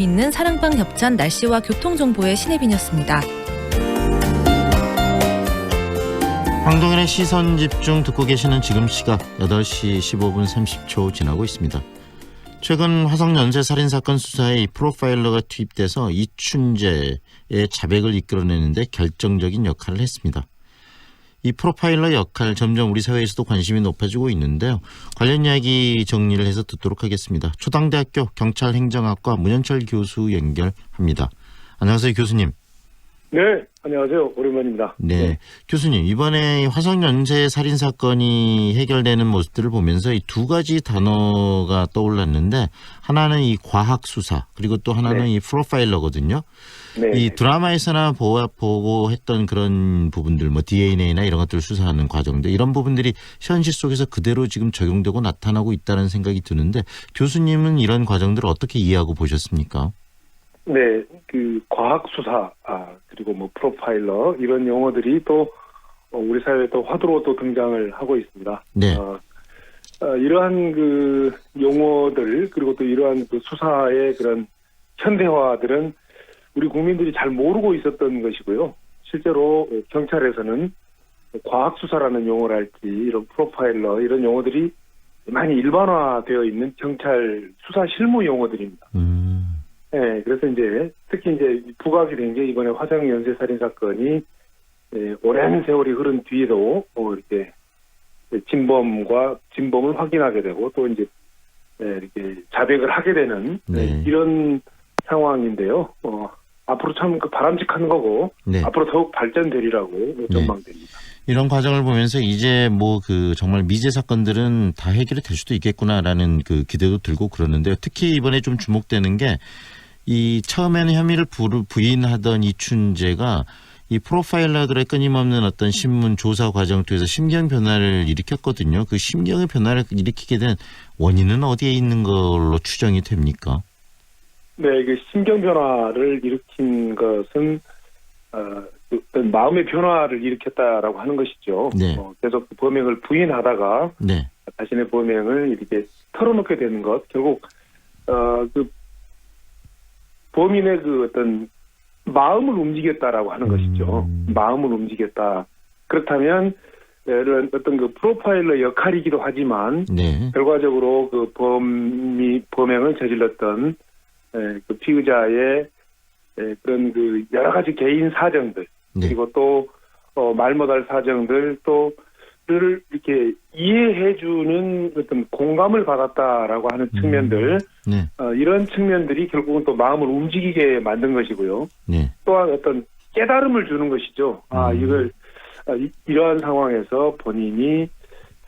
있는 사랑방 협찬 날씨와 교통 정보의 신혜빈이었습니다. 황동현의 시선 집중 듣고 계시는 지금 시각 8시 15분 30초 지나고 있습니다. 최근 화성 연쇄 살인 사건 수사에 이 프로파일러가 투입돼서 이춘재의 자백을 이끌어내는데 결정적인 역할을 했습니다. 이 프로파일러 역할 점점 우리 사회에서도 관심이 높아지고 있는데요. 관련 이야기 정리를 해서 듣도록 하겠습니다. 초당대학교 경찰행정학과 문현철 교수 연결합니다. 안녕하세요, 교수님. 네, 안녕하세요. 오랜만입니다. 네. 교수님, 이번에 이 화성 연쇄 살인 사건이 해결되는 모습들을 보면서 이 두 가지 단어가 떠올랐는데 하나는 이 과학 수사 그리고 또 하나는 네. 이 프로파일러거든요. 네. 이 드라마에서나 보, 보고 했던 그런 부분들 뭐 DNA나 이런 것들을 수사하는 과정들 이런 부분들이 현실 속에서 그대로 지금 적용되고 나타나고 있다는 생각이 드는데 교수님은 이런 과정들을 어떻게 이해하고 보셨습니까? 네, 그 과학 수사, 아, 그리고 뭐 프로파일러 이런 용어들이 또 어, 우리 사회에 또 화두로 또 등장을 하고 있습니다. 네. 어, 어, 이러한 그 용어들 그리고 또 이러한 그 수사의 그런 현대화들은 우리 국민들이 잘 모르고 있었던 것이고요. 실제로 어, 경찰에서는 과학 수사라는 용어를 할지 이런 프로파일러 이런 용어들이 많이 일반화되어 있는 경찰 수사 실무 용어들입니다. 음. 네, 그래서 이제 특히 이제 부각이 된 게 이번에 화성 연쇄 살인 사건이 예, 오랜 세월이 흐른 뒤에도 어, 이렇게 진범과 진범을 확인하게 되고 또 이제 예, 이렇게 자백을 하게 되는 네. 예, 이런 상황인데요. 어, 앞으로 참 그 바람직한 거고 네. 앞으로 더욱 발전되리라고 전망됩니다. 이런 과정을 보면서 이제 뭐 그 정말 미제 사건들은 다 해결이 될 수도 있겠구나라는 그 기대도 들고 그러는데요. 특히 이번에 좀 주목되는 게 이 처음에는 혐의를 부, 부인하던 이춘재가 이 프로파일러들의 끊임없는 어떤 신문 조사 과정 통해서 심경 변화를 일으켰거든요. 그 심경의 변화를 일으키게 된 원인은 어디에 있는 걸로 추정이 됩니까? 네, 그 심경 변화를 일으킨 것은 어, 그 마음의 변화를 일으켰다라고 하는 것이죠. 네. 어, 계속 그 범행을 부인하다가 네. 자신의 범행을 이렇게 털어놓게 되는 것, 결국 어, 그 범인의 그 어떤 마음을 움직였다라고 하는 것이죠. 음. 마음을 움직였다. 그렇다면 이런 어떤 그 프로파일러 역할이기도 하지만 네. 결과적으로 그 범이 범행을 저질렀던 에, 그 피의자의 에, 그런 그 여러 가지 개인 사정들 네. 그리고 또 어, 말 못할 사정들 또 를 이렇게 이해해주는 어떤 공감을 받았다라고 하는 음. 측면들 네. 어, 이런 측면들이 결국은 또 마음을 움직이게 만든 것이고요. 네. 또한 어떤 깨달음을 주는 것이죠. 아 음. 이걸 아, 이- 이러한 상황에서 본인이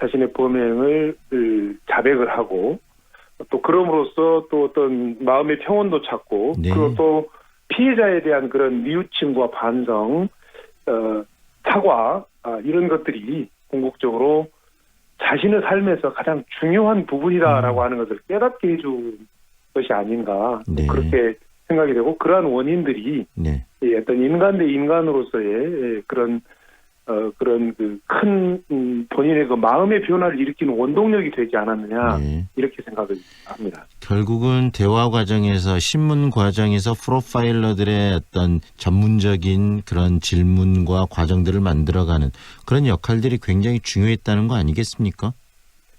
자신의 범행을 으, 자백을 하고 또 그럼으로써 또 어떤 마음의 평온도 찾고 네. 그리고 또 피해자에 대한 그런 뉘우침과 반성, 어, 사과 아, 이런 것들이 궁극적으로 자신의 삶에서 가장 중요한 부분이다라고 음. 하는 것을 깨닫게 해준 것이 아닌가 네. 그렇게 생각이 되고 그러한 원인들이 네. 이 어떤 인간 대 인간으로서의 예, 그런 어 그런 그큰 음, 본인의 그 마음의 변화를 일으키는 원동력이 되지 않았느냐 네. 이렇게 생각을 합니다. 결국은 대화 과정에서 신문 과정에서 프로파일러들의 어떤 전문적인 그런 질문과 과정들을 만들어가는 그런 역할들이 굉장히 중요했다는 거 아니겠습니까?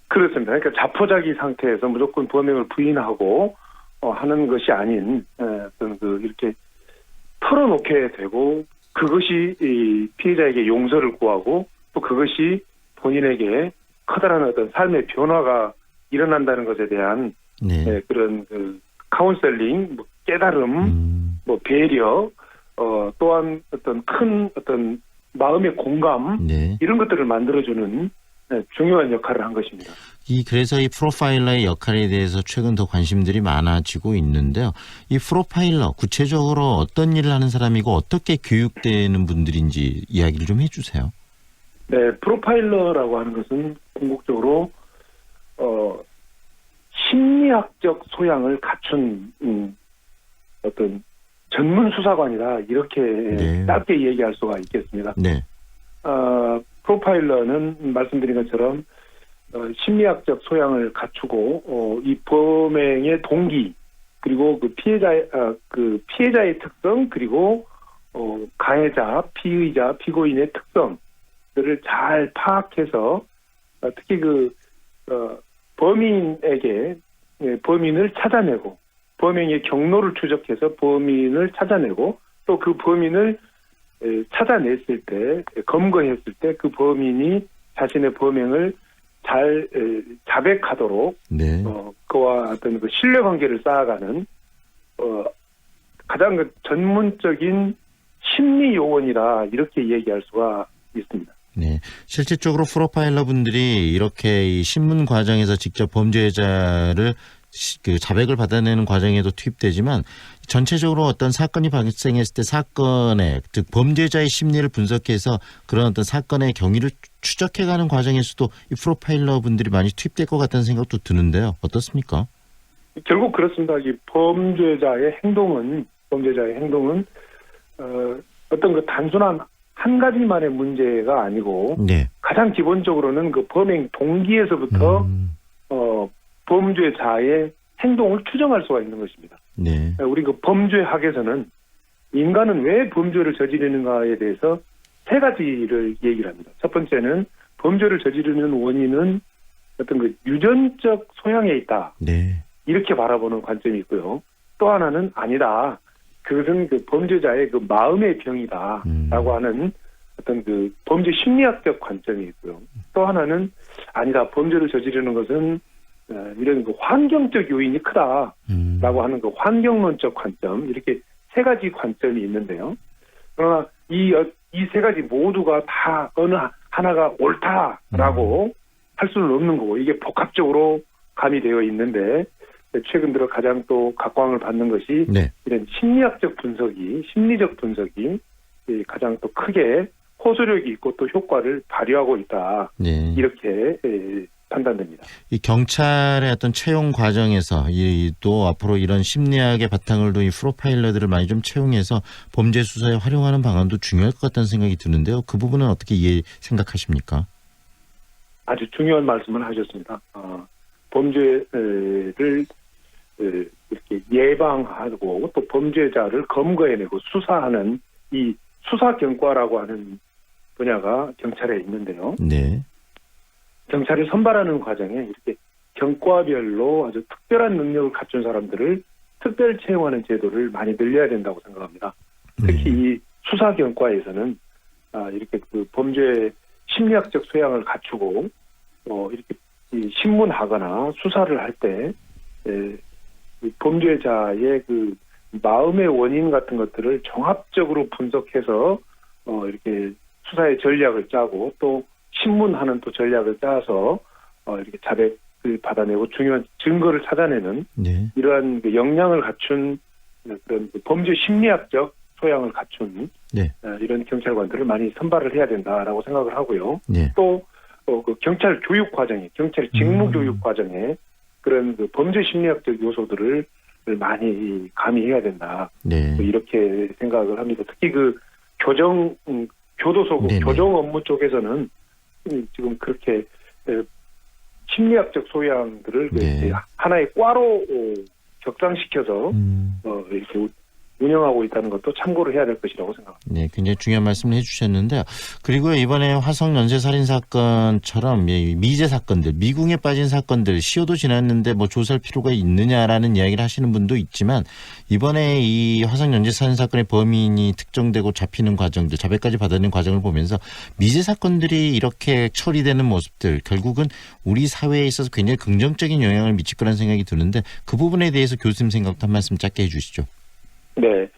그렇습니다. 그러니까 자포자기 상태에서 무조건 범행을 부인하고 어, 하는 것이 아닌 에, 어떤 그 이렇게 털어놓게 되고 그것이 이 피해자에게 용서를 구하고 또 그것이 본인에게 커다란 어떤 삶의 변화가 일어난다는 것에 대한 네. 예, 그런 그 카운셀링, 뭐 깨달음, 음, 뭐 배려, 어 또한 어떤 큰 어떤 마음의 공감 네. 이런 것들을 만들어주는 예, 중요한 역할을 한 것입니다. 이 그래서 이 프로파일러의 역할에 대해서 최근 더 관심들이 많아지고 있는데요. 이 프로파일러 구체적으로 어떤 일을 하는 사람이고 어떻게 교육되는 분들인지 이야기를 좀 해주세요. 네, 프로파일러라고 하는 것은 궁극적으로 어 심리학적 소양을 갖춘 음, 어떤 전문 수사관이다 이렇게 네. 짧게 얘기할 수가 있겠습니다. 네. 어, 프로파일러는 말씀드린 것처럼 어, 심리학적 소양을 갖추고 어, 이 범행의 동기 그리고 그 피해자의 아, 그 피해자의 특성 그리고 어, 가해자, 피의자, 피고인의 특성들을 잘 파악해서 어, 특히 그 어, 범인에게 예, 범인을 찾아내고 범행의 경로를 추적해서 범인을 찾아내고 또 그 범인을 에, 찾아냈을 때 에, 검거했을 때 그 범인이 자신의 범행을 잘 에, 자백하도록 네. 어, 그와 어떤 그 신뢰 관계를 쌓아가는 어, 가장 그 전문적인 심리 요원이라 이렇게 얘기할 수가 있습니다. 네. 실질적으로 프로파일러 분들이 이렇게 이 신문 과정에서 직접 범죄자를 시- 그 자백을 받아내는 과정에도 투입되지만 전체적으로 어떤 사건이 발생했을 때 사건의 즉 범죄자의 심리를 분석해서 그런 어떤 사건의 경위를 추적해가는 과정에서도 이 프로파일러 분들이 많이 투입될 것 같다는 생각도 드는데요. 어떻습니까? 결국 그렇습니다. 이 범죄자의 행동은 범죄자의 행동은 어, 어떤 그 단순한 한 가지만의 문제가 아니고 네. 가장 기본적으로는 그 범행 동기에서부터 음, 어, 범죄 자의 행동을 추정할 수가 있는 것입니다. 네. 우리 그 범죄학에서는 인간은 왜 범죄를 저지르는가에 대해서 세 가지를 얘기를 합니다. 첫 번째는 범죄를 저지르는 원인은 어떤 그 유전적 소양에 있다. 네. 이렇게 바라보는 관점이 있고요. 또 하나는 아니다. 그것은 그 범죄자의 그 마음의 병이다라고 음. 하는 어떤 그 범죄 심리학적 관점이 있고요. 또 하나는 아니다. 범죄를 저지르는 것은 어, 이런 그 환경적 요인이 크다라고 음, 하는 그 환경론적 관점 이렇게 세 가지 관점이 있는데요. 그러나 이 이 세 가지 모두가 다 어느 하나가 옳다라고 할 수는 없는 거고 이게 복합적으로 가미되어 있는데 최근 들어 가장 또 각광을 받는 것이 네. 이런 심리학적 분석이 심리적 분석이 이 가장 또 크게 호소력이 있고 또 효과를 발휘하고 있다 네. 이렇게 에, 판단됩니다. 이 경찰의 어떤 채용 과정에서 이 또 앞으로 이런 심리학의 바탕을 둔 이 프로파일러들을 많이 좀 채용해서 범죄 수사에 활용하는 방안도 중요할 것 같다는 생각이 드는데요. 그 부분은 어떻게 이해 생각하십니까? 아주 중요한 말씀을 하셨습니다. 어, 범죄를 에, 이렇게 예방하고 또 범죄자를 검거해내고 수사하는 이 수사 경과라고 하는 분야가 경찰에 있는데요. 네. 경찰을 선발하는 과정에 이렇게 경과별로 아주 특별한 능력을 갖춘 사람들을 특별 채용하는 제도를 많이 늘려야 된다고 생각합니다. 특히 네. 이 수사 경과에서는 아, 이렇게 그 범죄 심리학적 소양을 갖추고 어, 이렇게 이 신문하거나 수사를 할때 범죄자의 그 마음의 원인 같은 것들을 종합적으로 분석해서 어, 이렇게 수사의 전략을 짜고 또 신문하는 또 전략을 짜서 어, 이렇게 자백을 받아내고 중요한 증거를 찾아내는 네. 이러한 그 역량을 갖춘 그런 그 범죄 심리학적 소양을 갖춘 네. 어, 이런 경찰관들을 많이 선발을 해야 된다라고 생각을 하고요. 네. 또 어, 그 경찰 교육 과정에 경찰 직무 음. 교육 과정에 그런 그 범죄 심리학적 요소들을 많이 가미해야 된다. 네. 뭐 이렇게 생각을 합니다. 특히 그 교정 음, 교도소 네네. 교정 업무 쪽에서는 음, 지금 그렇게 에, 심리학적 소양들을 그 네. 하나의 과로 어, 격상시켜서 음, 어, 이렇게 우- 운영하고 있다는 것도 참고를 해야 될 것이라고 생각합니다. 네, 굉장히 중요한 말씀을 해주셨는데요. 그리고 이번에 화성 연쇄 살인 사건처럼 이 미제 사건들, 미궁에 빠진 사건들 시효도 지났는데 뭐 조사할 필요가 있느냐라는 이야기를 하시는 분도 있지만 이번에 이 화성 연쇄 살인 사건의 범인이 특정되고 잡히는 과정들, 자백까지 받아내는 과정을 보면서 미제 사건들이 이렇게 처리되는 모습들 결국은 우리 사회에 있어서 굉장히 긍정적인 영향을 미칠 거라는 생각이 드는데 그 부분에 대해서 교수님 생각도 한 말씀 짧게 해주시죠. 네.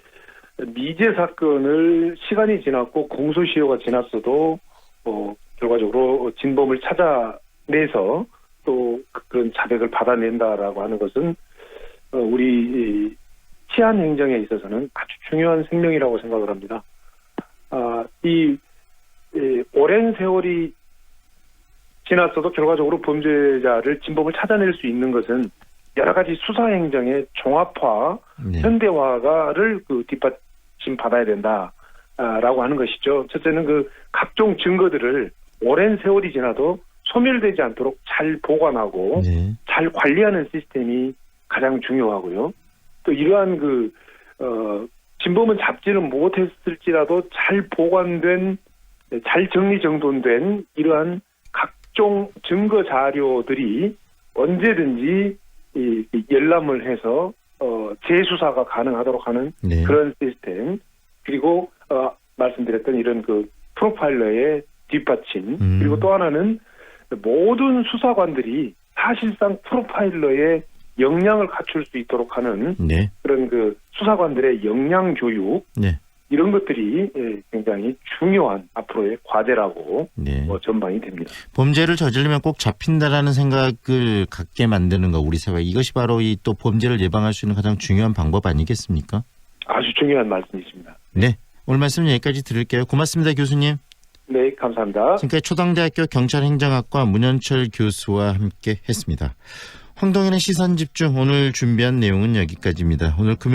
미제 사건을 시간이 지났고 공소시효가 지났어도 어, 결과적으로 진범을 찾아내서 또 그런 자백을 받아낸다라고 하는 것은 어, 우리 이 치안 행정에 있어서는 아주 중요한 생명이라고 생각을 합니다. 아, 이, 이 오랜 세월이 지났어도 결과적으로 범죄자를 진범을 찾아낼 수 있는 것은 여러 가지 수사 행정의 종합화, 네. 현대화가를 그 뒷받침 받아야 된다라고 하는 것이죠. 첫째는 그 각종 증거들을 오랜 세월이 지나도 소멸되지 않도록 잘 보관하고 네. 잘 관리하는 시스템이 가장 중요하고요. 또 이러한 그 어, 진범은 잡지는 못했을지라도 잘 보관된 잘 정리정돈된 이러한 각종 증거 자료들이 언제든지 이, 이 열람을 해서 어, 재수사가 가능하도록 하는 네. 그런 시스템 그리고 어, 말씀드렸던 이런 그 프로파일러의 뒷받침 음. 그리고 또 하나는 모든 수사관들이 사실상 프로파일러의 역량을 갖출 수 있도록 하는 네. 그런 그 수사관들의 역량 교육 네. 이런 것들이 예, 굉장히 중요한 앞으로의 과제라고 네. 어, 전망이 됩니다. 범죄를 저지르면 꼭 잡힌다라는 생각을 갖게 만드는 거 우리 사회 이것이 바로 이 또 범죄를 예방할 수 있는 가장 중요한 방법 아니겠습니까? 아주 중요한 말씀이십니다. 네. 오늘 말씀 여기까지 들을게요. 고맙습니다, 교수님. 네, 감사합니다. 지금까지 초당대학교 경찰행정학과 문현철 교수와 함께 했습니다. 황동현의 시선 집중 오늘 준비한 내용은 여기까지입니다. 오늘 금요